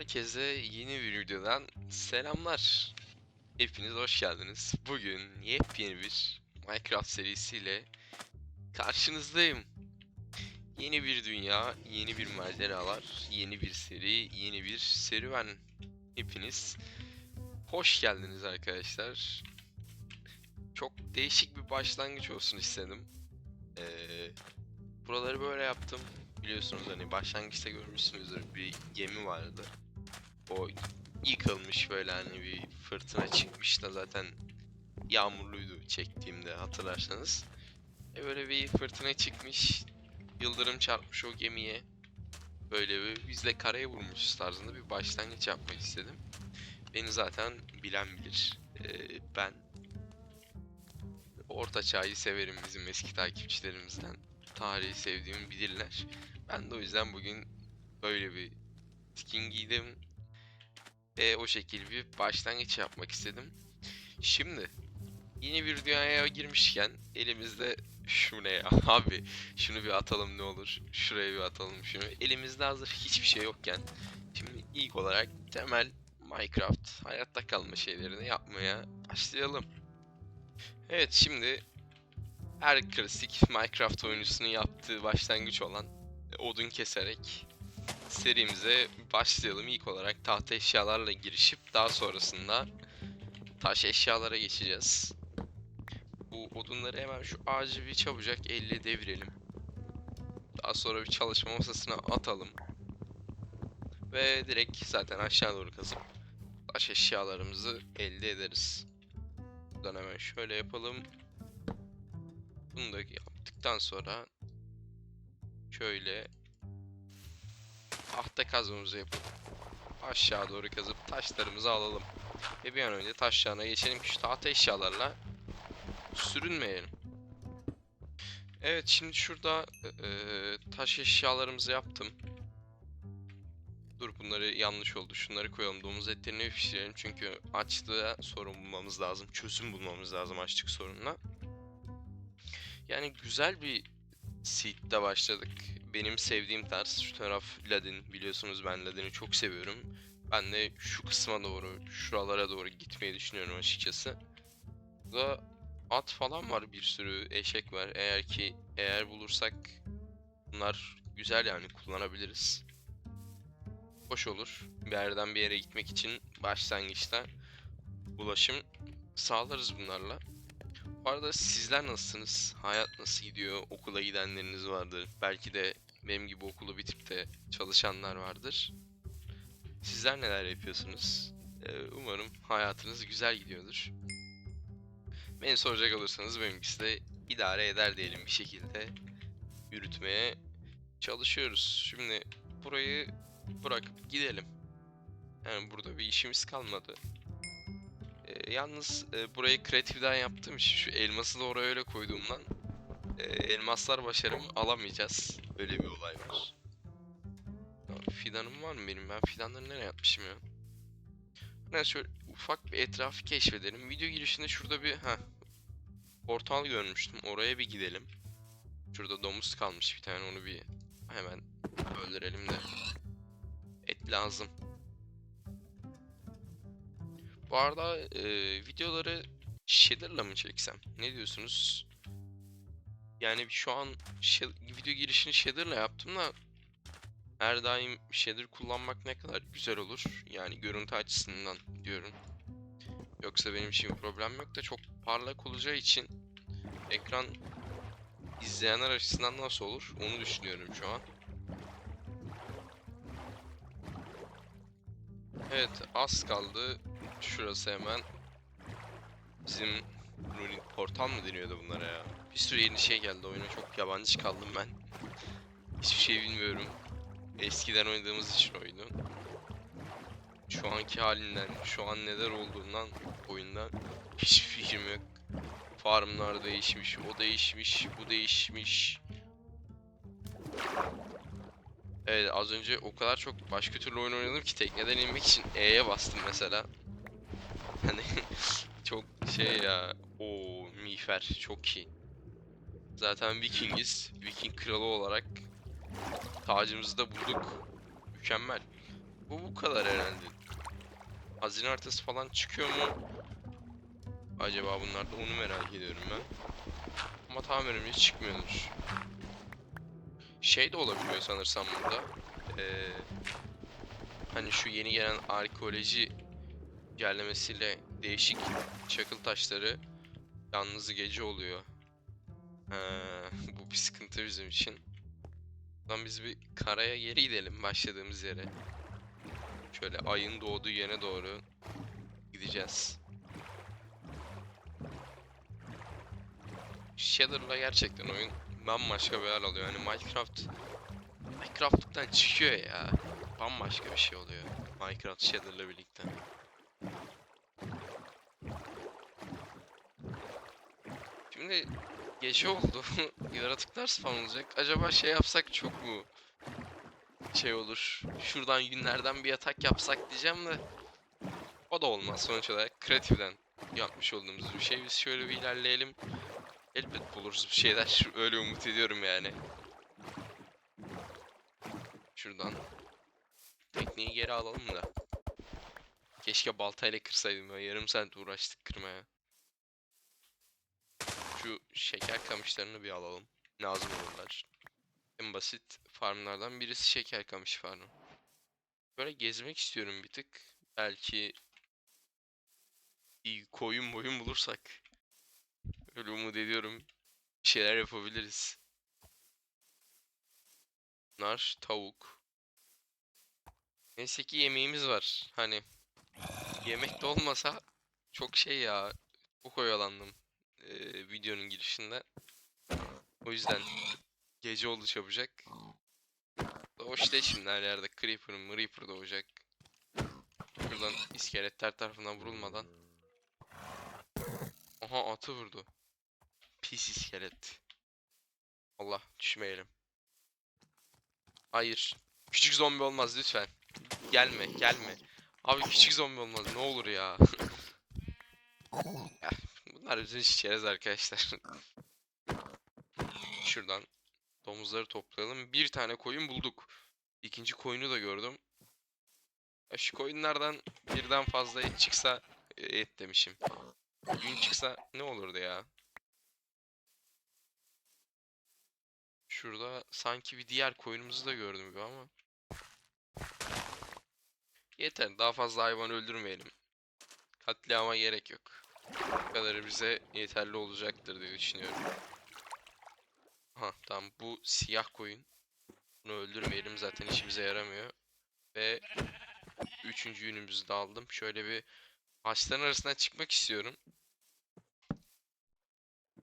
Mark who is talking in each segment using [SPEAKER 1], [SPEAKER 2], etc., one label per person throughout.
[SPEAKER 1] Herkese yeni bir videodan selamlar. Hepiniz hoş geldiniz. Bugün yepyeni bir Minecraft serisiyle karşınızdayım. Yeni bir dünya, yeni bir maceralar, yeni bir seri, yeni bir serüven. Hepiniz hoş geldiniz arkadaşlar. Çok değişik bir başlangıç olsun istedim. Ee, buraları böyle yaptım. Biliyorsunuz hani başlangıçta görmüşsünüzdür bir gemi vardı. O yıkılmış böyle hani bir fırtına çıkmış da zaten yağmurluydu çektiğimde hatırlarsanız. E böyle bir fırtına çıkmış, yıldırım çarpmış o gemiye. Böyle bir biz de karaya vurmuşuz tarzında bir başlangıç yapmak istedim. Beni zaten bilen bilir. Ee, ben Orta Çağ'ı severim bizim eski takipçilerimizden. Tarihi sevdiğimi bilirler. Ben de o yüzden bugün böyle bir skin giydim. Ve o şekil bir başlangıç yapmak istedim. Şimdi yeni bir dünyaya girmişken elimizde şu ne ya abi şunu bir atalım ne olur şuraya bir atalım şunu elimizde hazır hiçbir şey yokken şimdi ilk olarak temel Minecraft hayatta kalma şeylerini yapmaya başlayalım. Evet şimdi her klasik Minecraft oyuncusunun yaptığı başlangıç olan odun keserek serimize başlayalım. İlk olarak tahta eşyalarla girişip daha sonrasında taş eşyalara geçeceğiz. Bu odunları hemen şu ağacı bir çabucak elle devirelim. Daha sonra bir çalışma masasına atalım. Ve direkt zaten aşağı doğru kazıp taş eşyalarımızı elde ederiz. Buradan hemen şöyle yapalım. Bunu da yaptıktan sonra şöyle tahta kazmamızı yapıp aşağı doğru kazıp taşlarımızı alalım. Ve bir an önce taşlarına geçelim ki şu tahta eşyalarla sürünmeyelim. Evet şimdi şurada eee, taş eşyalarımızı yaptım. Dur bunları yanlış oldu. Şunları koyalım. Domuz etlerini pişirelim. Çünkü açlığa sorun bulmamız lazım. Çözüm bulmamız lazım açlık sorununa. Yani güzel bir seed'de başladık. Benim sevdiğim tarz şu taraf Ladin. Biliyorsunuz ben Ladin'i çok seviyorum. Ben de şu kısma doğru, şuralara doğru gitmeyi düşünüyorum açıkçası. Burada at falan var bir sürü, eşek var. Eğer ki eğer bulursak bunlar güzel yani kullanabiliriz. Hoş olur. Bir yerden bir yere gitmek için başlangıçta ulaşım sağlarız bunlarla. Bu arada sizler nasılsınız? Hayat nasıl gidiyor? Okula gidenleriniz vardır. Belki de benim gibi okulu bitip de çalışanlar vardır. Sizler neler yapıyorsunuz? Ee, umarım hayatınız güzel gidiyordur. Beni soracak olursanız benimkisi de idare eder diyelim bir şekilde yürütmeye çalışıyoruz. Şimdi burayı bırakıp gidelim. Yani burada bir işimiz kalmadı. Ee, yalnız e, burayı kreatiften yaptığım için şu elması da oraya öyle koyduğumdan e, elmaslar başarımı alamayacağız. Öyle bir olay var. Ya, fidanım var mı benim? Ben fidanları nereye atmışım ya? Ben şöyle ufak bir etrafı keşfedelim. Video girişinde şurada bir ha portal görmüştüm. Oraya bir gidelim. Şurada domuz kalmış bir tane onu bir hemen öldürelim de. Et lazım. Bu arada e, videoları shader'la mı çeksem? Ne diyorsunuz? Yani şu an video girişini shader'la yaptım da her daim shader kullanmak ne kadar güzel olur. Yani görüntü açısından diyorum. Yoksa benim için problem yok da çok parlak olacağı için ekran izleyenler açısından nasıl olur onu düşünüyorum şu an. Evet az kaldı. Şurası hemen bizim Runin portal mı deniyordu bunlara ya? Bir sürü yeni şey geldi oyuna çok yabancı kaldım ben. Hiçbir şey bilmiyorum. Eskiden oynadığımız için oyunu. Şu anki halinden, şu an neler olduğundan oyunda hiç fikrim yok. Farmlar değişmiş, o değişmiş, bu değişmiş. Evet az önce o kadar çok başka türlü oyun oynadım ki tekneden inmek için E'ye bastım mesela. Hani çok şey ya. O miğfer çok iyi. Zaten Vikingiz. Viking kralı olarak tacımızı da bulduk. Mükemmel. Bu bu kadar herhalde. Hazine haritası falan çıkıyor mu? Acaba bunlarda onu merak ediyorum ben. Ama tahminimce çıkmıyordur. Şey de olabiliyor sanırsam burada. Ee, hani şu yeni gelen arkeoloji gelmesiyle değişik çakıl taşları yalnız gece oluyor. Ha, bu bir sıkıntı bizim için. Lan biz bir karaya geri gidelim başladığımız yere. Şöyle ayın doğduğu yere doğru gideceğiz. Shader'la gerçekten oyun bambaşka bir hal alıyor. Yani Minecraft Minecraft'tan çıkıyor ya. Bambaşka bir şey oluyor. Minecraft Shader'la birlikte. Şimdi gece oldu. Yaratıklar spawn olacak. Acaba şey yapsak çok mu şey olur? Şuradan günlerden bir yatak yapsak diyeceğim de o da olmaz sonuç olarak kreatiften yapmış olduğumuz bir şey. Biz şöyle bir ilerleyelim. Elbet buluruz bir şeyler. Öyle umut ediyorum yani. Şuradan tekneyi geri alalım da. Keşke baltayla kırsaydım ya. Yarım saat uğraştık kırmaya. Şu şeker kamışlarını bir alalım. Lazım olurlar. En basit farmlardan birisi şeker kamış farmı. Böyle gezmek istiyorum bir tık. Belki bir koyun boyun bulursak. Öyle umut ediyorum. Bir şeyler yapabiliriz. Nar, tavuk. Neyse ki yemeğimiz var. Hani yemek de olmasa çok şey ya. Çok oyalandım eee, videonun girişinde. O yüzden gece oldu çabucak. Hoş değil şimdi her yerde Creeper, Reaper doğacak. Şuradan iskeletler tarafından vurulmadan. Aha atı vurdu. Pis iskelet. Allah düşmeyelim. Hayır. Küçük zombi olmaz lütfen. Gelme gelme. Abi küçük zombi olmaz ne olur ya. Bunlar çerez arkadaşlar. Şuradan domuzları toplayalım. Bir tane koyun bulduk. İkinci koyunu da gördüm. Şu koyunlardan birden fazla et çıksa e, et demişim. Gün çıksa ne olurdu ya? Şurada sanki bir diğer koyunumuzu da gördüm gibi ama. Yeter daha fazla hayvan öldürmeyelim. Katliama gerek yok. Bu kadarı bize yeterli olacaktır diye düşünüyorum. Aha tamam bu siyah koyun. Bunu öldürmeyelim zaten işimize yaramıyor. Ve üçüncü yünümüzü de aldım. Şöyle bir ağaçların arasından çıkmak istiyorum.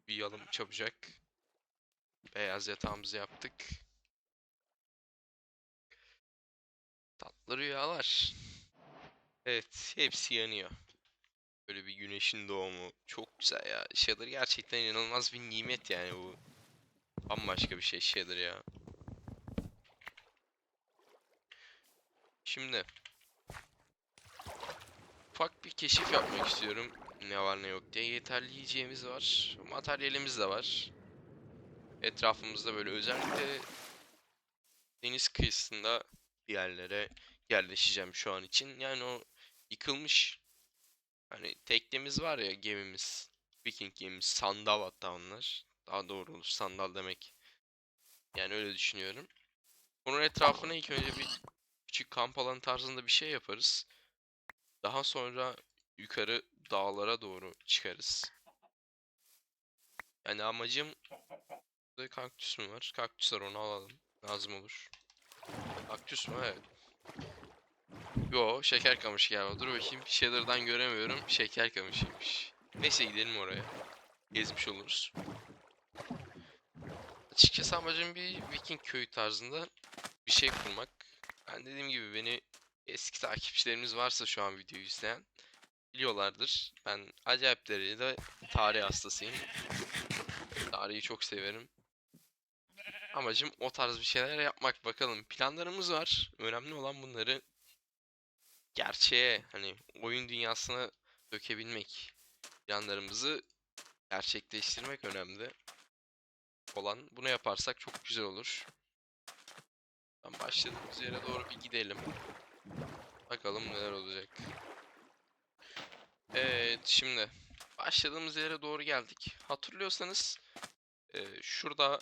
[SPEAKER 1] Bir yalım çabucak. Beyaz yatağımızı yaptık. Tatlı rüyalar. Evet, hepsi yanıyor. Böyle bir güneşin doğumu. Çok güzel ya. Shader gerçekten inanılmaz bir nimet yani bu. Bambaşka bir şey Shader ya. Şimdi ufak bir keşif yapmak istiyorum. Ne var ne yok diye. Yeterli yiyeceğimiz var. Materyalimiz de var. Etrafımızda böyle özellikle deniz kıyısında bir yerlere yerleşeceğim şu an için. Yani o yıkılmış hani teknemiz var ya gemimiz. Viking gemimiz. Sandal hatta onlar. Daha doğru olur. Sandal demek. Yani öyle düşünüyorum. Bunun etrafına ilk önce bir küçük kamp alanı tarzında bir şey yaparız. Daha sonra yukarı dağlara doğru çıkarız. Yani amacım Burada kaktüs mü var? Kaktüs onu alalım. Lazım olur. Kaktüs mü? Evet. Yo şeker kamışı galiba. Dur bakayım. Shader'dan göremiyorum. Şeker kamışıymış. Neyse gidelim oraya. Gezmiş oluruz. Açıkçası amacım bir Viking köyü tarzında bir şey kurmak. Ben dediğim gibi beni eski takipçilerimiz varsa şu an videoyu izleyen biliyorlardır. Ben acayip derecede tarih hastasıyım. Tarihi çok severim. Amacım o tarz bir şeyler yapmak bakalım. Planlarımız var. Önemli olan bunları gerçeğe hani oyun dünyasına dökebilmek. Planlarımızı gerçekleştirmek önemli olan. Bunu yaparsak çok güzel olur. Ben başladığımız yere doğru bir gidelim. Bakalım neler olacak. Evet şimdi başladığımız yere doğru geldik. Hatırlıyorsanız e, şurada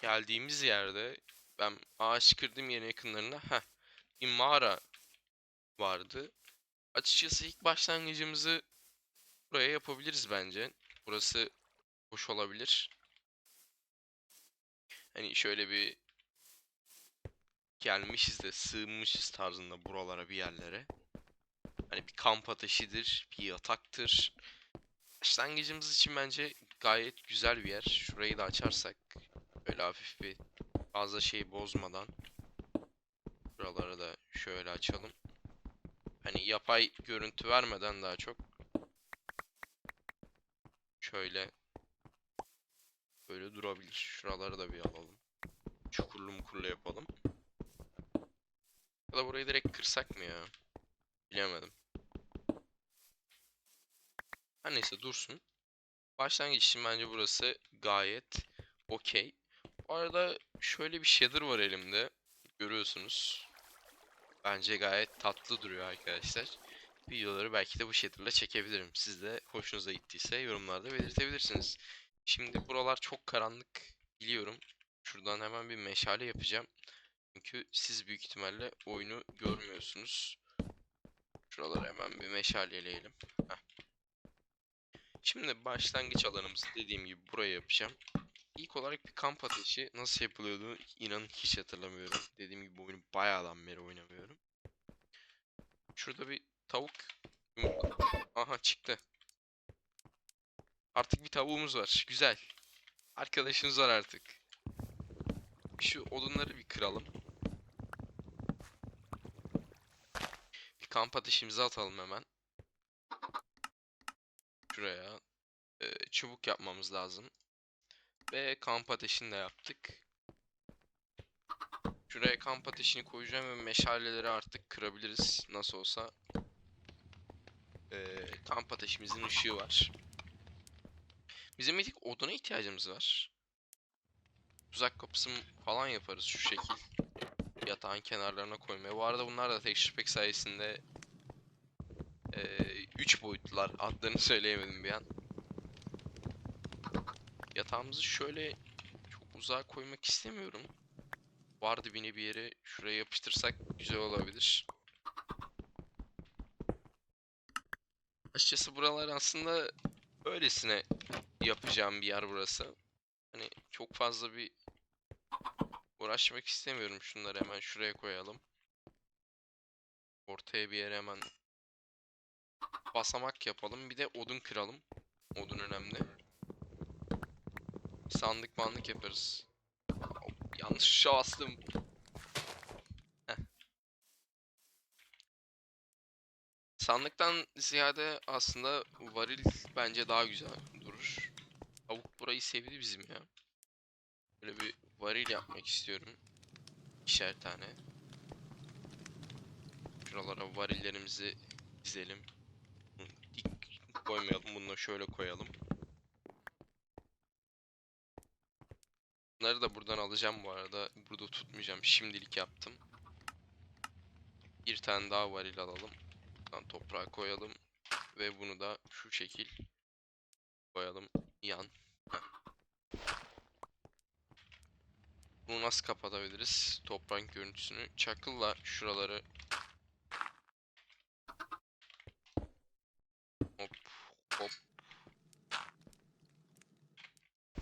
[SPEAKER 1] geldiğimiz yerde ben ağaç kırdığım yerin yakınlarında heh, bir mağara vardı. Açıkçası ilk başlangıcımızı buraya yapabiliriz bence. Burası hoş olabilir. Hani şöyle bir gelmişiz de sığınmışız tarzında buralara bir yerlere. Hani bir kamp ateşidir, bir yataktır. Başlangıcımız için bence gayet güzel bir yer. Şurayı da açarsak böyle hafif bir fazla şeyi bozmadan. Buraları da şöyle açalım. Hani yapay görüntü vermeden daha çok şöyle böyle durabilir. Şuraları da bir alalım. Çukurlu mukurlu yapalım. Ya da burayı direkt kırsak mı ya? Bilemedim. Her neyse dursun. Başlangıç için bence burası gayet okey. Bu arada şöyle bir shader var elimde. Görüyorsunuz. Bence gayet tatlı duruyor arkadaşlar. Videoları belki de bu shader'la çekebilirim. Siz de hoşunuza gittiyse yorumlarda belirtebilirsiniz. Şimdi buralar çok karanlık biliyorum. Şuradan hemen bir meşale yapacağım. Çünkü siz büyük ihtimalle oyunu görmüyorsunuz. Şuraları hemen bir meşaleleyelim. Heh. Şimdi başlangıç alanımızı dediğim gibi buraya yapacağım. İlk olarak bir kamp ateşi nasıl yapılıyordu inanın hiç hatırlamıyorum. Dediğim gibi oyunu bayağıdan beri oynamıyorum. Şurada bir tavuk. Aha çıktı. Artık bir tavuğumuz var. Güzel. Arkadaşımız var artık. Şu odunları bir kıralım. Bir kamp ateşimizi atalım hemen. Şuraya e, çubuk yapmamız lazım. Ve kamp ateşini de yaptık. Şuraya kamp ateşini koyacağım ve meşaleleri artık kırabiliriz. Nasıl olsa. E, kamp ateşimizin ışığı var. Bizim bir tek oduna ihtiyacımız var. Tuzak kapısı falan yaparız şu şekil. Yatağın kenarlarına koymaya. Bu arada bunlar da texture pack sayesinde 3 boyutlular. Adlarını söyleyemedim bir an. Yatağımızı şöyle çok uzağa koymak istemiyorum. Var dibine bir yere şuraya yapıştırsak güzel olabilir. Açıkçası buralar aslında öylesine yapacağım bir yer burası. Hani çok fazla bir uğraşmak istemiyorum. Şunları hemen şuraya koyalım. Ortaya bir yere hemen basamak yapalım. Bir de odun kıralım. Odun önemli. Sandık mandık yaparız. Yanlış. Heh. Sandıktan ziyade aslında varil bence daha güzel durur. Tavuk burayı sevdi bizim ya. Böyle bir varil yapmak istiyorum. İkişer tane. Şuralara varillerimizi dizelim. Dik koymayalım. Bunu şöyle koyalım. Bunları da buradan alacağım bu arada. Burada tutmayacağım. Şimdilik yaptım. Bir tane daha varil alalım. Buradan toprağa koyalım. Ve bunu da şu şekil koyalım. Yan. Bunu nasıl kapatabiliriz? Toprak görüntüsünü. Çakılla şuraları hop hop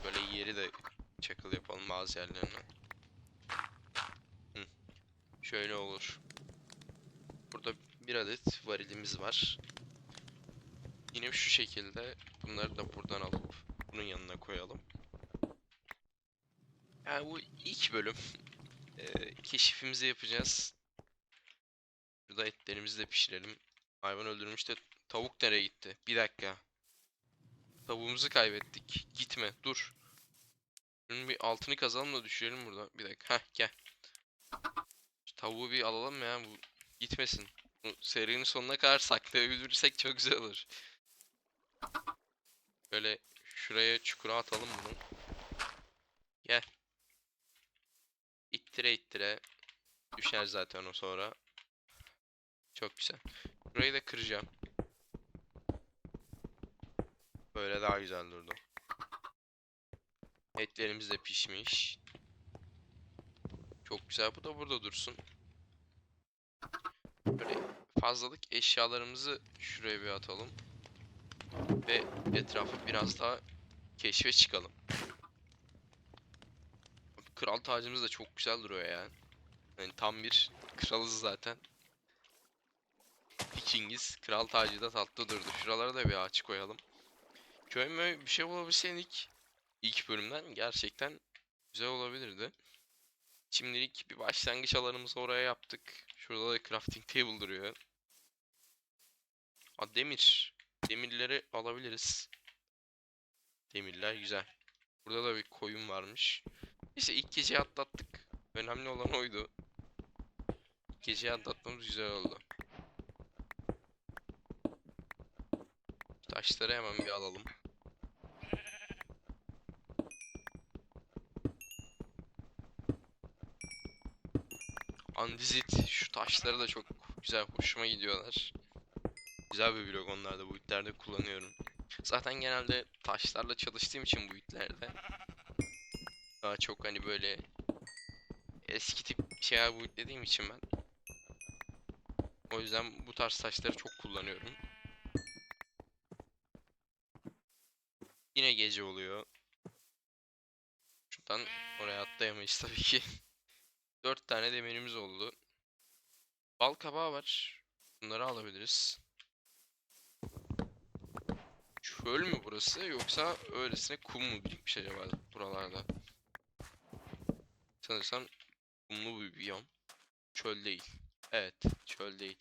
[SPEAKER 1] böyle yeri de çakıl yapalım bazı yerlerine. Hı. Şöyle olur. Burada bir adet varilimiz var. Yine şu şekilde bunları da buradan alıp bunun yanına koyalım. Yani bu ilk bölüm. Eee, keşifimizi yapacağız. Burada etlerimizi de pişirelim. Hayvan öldürmüş de tavuk nereye gitti? Bir dakika. Tavuğumuzu kaybettik. Gitme, dur. Şunun bir altını kazalım da düşürelim burada. Bir dakika. Heh, gel. Şu tavuğu bir alalım ya. Bu gitmesin. Bu serinin sonuna kadar saklayabilirsek çok güzel olur. Böyle şuraya çukura atalım bunu. Gel. İttire ittire. Düşer zaten o sonra. Çok güzel. Burayı da kıracağım. Böyle daha güzel durdu. Etlerimiz de pişmiş. Çok güzel. Bu da burada dursun. Böyle fazlalık eşyalarımızı şuraya bir atalım. Ve etrafı biraz daha keşfe çıkalım. Kral tacımız da çok güzel duruyor ya. Yani tam bir kralız zaten. Vikingiz. Kral tacı da tatlı durdu. Şuralara da bir ağaç koyalım. Köy mü bir şey bulabilseydik ilk bölümden gerçekten güzel olabilirdi. Şimdilik bir başlangıç alanımızı oraya yaptık. Şurada da crafting table duruyor. Ha demir. Demirleri alabiliriz. Demirler güzel. Burada da bir koyun varmış. İşte ilk geceyi atlattık. Önemli olan oydu. Geceyi atlatmamız güzel oldu. Taşları hemen bir alalım. Andizit şu taşları da çok güzel hoşuma gidiyorlar. Güzel bir blok onlar da bu itlerde kullanıyorum. Zaten genelde taşlarla çalıştığım için bu itlerde daha çok hani böyle eski tip şeyler bu dediğim için ben o yüzden bu tarz taşları çok kullanıyorum. Yine gece oluyor. Şuradan oraya atlayamayız tabii ki. Dört tane demirimiz oldu. Bal kabağı var. Bunları alabiliriz. Çöl mü burası yoksa öylesine kum mu birikmiş acaba buralarda? Sanırsam kumlu bir biyom. Çöl değil. Evet, çöl değil.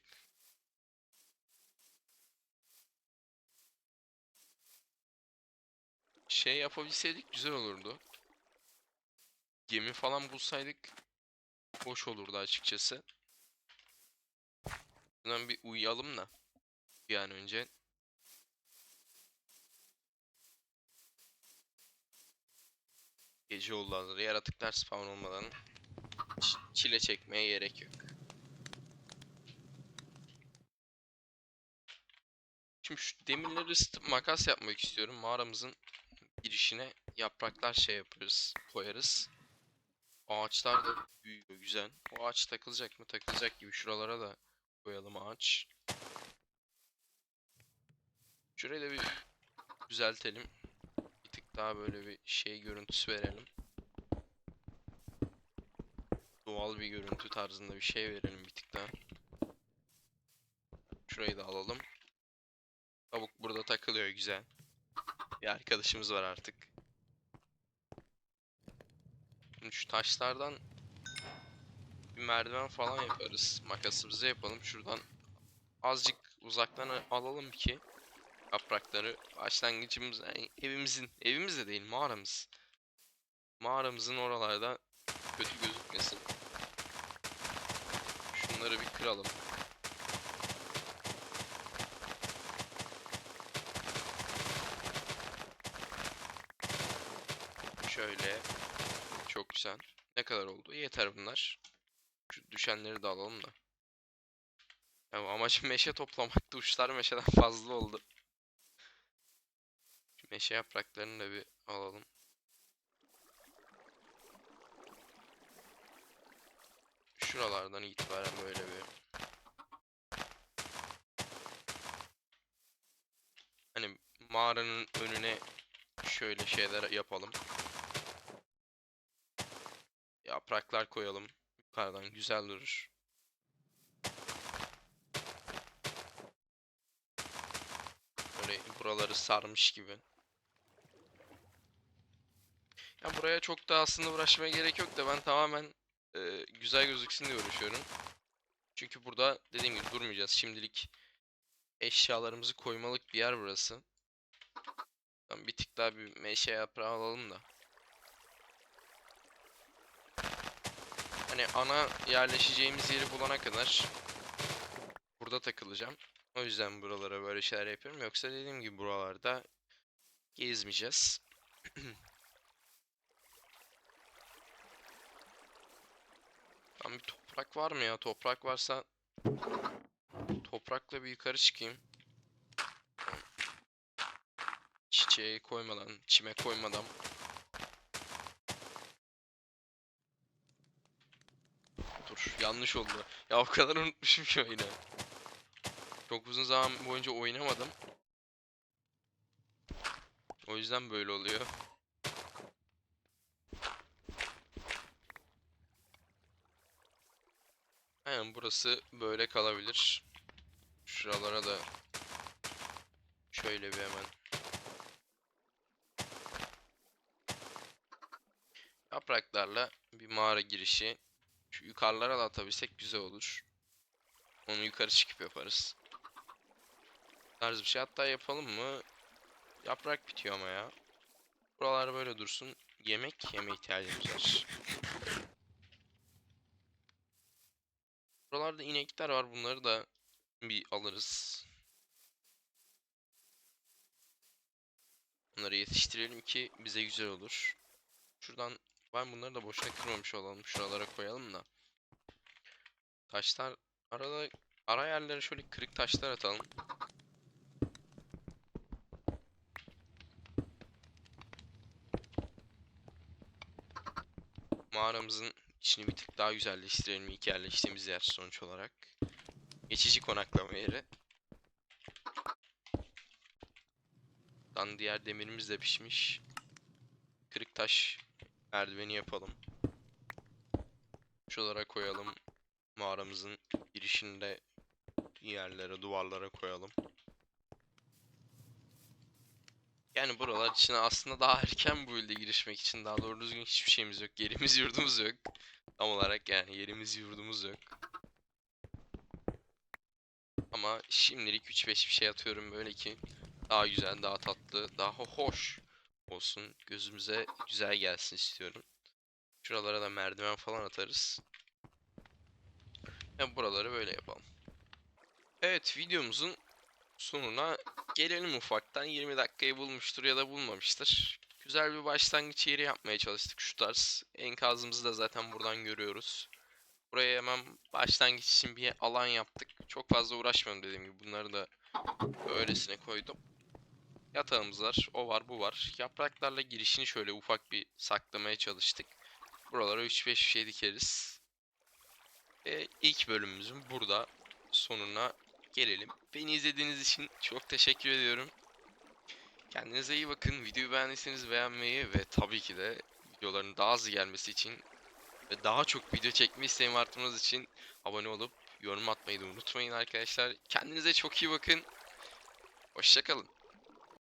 [SPEAKER 1] Şey yapabilseydik güzel olurdu. Gemi falan bulsaydık hoş olurdu açıkçası. Buradan bir uyuyalım da bir an önce. Gece oldu hazır. Yaratıklar spawn olmadan çile çekmeye gerek yok. Şimdi şu demirleri makas yapmak istiyorum. Mağaramızın girişine yapraklar şey yaparız, koyarız. Ağaçlar da büyüyor güzel. O ağaç takılacak mı? Takılacak gibi. Şuralara da koyalım ağaç. Şurayı da bir düzeltelim. Bir tık daha böyle bir şey görüntüsü verelim. Doğal bir görüntü tarzında bir şey verelim bir tık daha. Şurayı da alalım. Tavuk burada takılıyor güzel. Bir arkadaşımız var artık. Şu taşlardan bir merdiven falan yaparız. Makasımızı yapalım. Şuradan azıcık uzaktan alalım ki yaprakları başlangıcımız yani evimizin evimiz de değil mağaramız. Mağaramızın oralarda kötü gözükmesin. Şunları bir kıralım. Şöyle. Çok güzel. Ne kadar oldu? Yeter bunlar. Şu düşenleri de alalım da. Ya amacım meşe toplamaktı. Uçlar meşeden fazla oldu. Şu meşe yapraklarını da bir alalım. Şuralardan itibaren böyle bir Hani mağaranın önüne şöyle şeyler yapalım. Yapraklar koyalım. Yukarıdan güzel durur. Böyle buraları sarmış gibi. Ya buraya çok da aslında uğraşmaya gerek yok da ben tamamen e, güzel gözüksün diye uğraşıyorum. Çünkü burada dediğim gibi durmayacağız. Şimdilik eşyalarımızı koymalık bir yer burası. Bir tık daha bir meşe yaprağı alalım da. Hani ana yerleşeceğimiz yeri bulana kadar burada takılacağım. O yüzden buralara böyle şeyler yapıyorum. Yoksa dediğim gibi buralarda gezmeyeceğiz. Tam bir toprak var mı ya? Toprak varsa toprakla bir yukarı çıkayım. Çiçeğe koymadan, çime koymadan. Dur, yanlış oldu. Ya o kadar unutmuşum ki oyunu. Çok uzun zaman boyunca oynamadım. O yüzden böyle oluyor. Aynen burası böyle kalabilir. Şuralara da şöyle bir hemen yapraklarla bir mağara girişi. Şu yukarılara da atabilsek güzel olur. Onu yukarı çıkıp yaparız. Tarz bir şey hatta yapalım mı? Yaprak bitiyor ama ya. Buralar böyle dursun. Yemek yeme ihtiyacımız var. Buralarda inekler var. Bunları da bir alırız. Bunları yetiştirelim ki bize güzel olur. Şuradan ben bunları da boşuna kırmamış olalım. Şuralara koyalım da. Taşlar arada ara yerlere şöyle kırık taşlar atalım. Mağaramızın içini bir tık daha güzelleştirelim ilk yerleştiğimiz yer sonuç olarak. Geçici konaklama yeri. Lan diğer demirimiz de pişmiş. Kırık taş merdiveni yapalım. Şuralara koyalım. Mağaramızın girişinde yerlere, duvarlara koyalım. Yani buralar içine aslında daha erken bu ilde girişmek için daha doğru düzgün hiçbir şeyimiz yok. Yerimiz yurdumuz yok. Tam olarak yani yerimiz yurdumuz yok. Ama şimdilik 3-5 bir şey atıyorum böyle ki daha güzel, daha tatlı, daha hoş olsun. Gözümüze güzel gelsin istiyorum. Şuralara da merdiven falan atarız. Ve buraları böyle yapalım. Evet videomuzun sonuna gelelim ufaktan. 20 dakikayı bulmuştur ya da bulmamıştır. Güzel bir başlangıç yeri yapmaya çalıştık şu tarz. Enkazımızı da zaten buradan görüyoruz. Buraya hemen başlangıç için bir alan yaptık. Çok fazla uğraşmadım dediğim gibi. Bunları da öylesine koydum. Yatağımız var. O var bu var. Yapraklarla girişini şöyle ufak bir saklamaya çalıştık. Buralara 3-5 şey dikeriz. Ve ilk bölümümüzün burada sonuna gelelim. Beni izlediğiniz için çok teşekkür ediyorum. Kendinize iyi bakın. Videoyu beğendiyseniz beğenmeyi ve tabii ki de videoların daha hızlı gelmesi için ve daha çok video çekme isteğimi arttırmanız için abone olup yorum atmayı da unutmayın arkadaşlar. Kendinize çok iyi bakın. Hoşçakalın.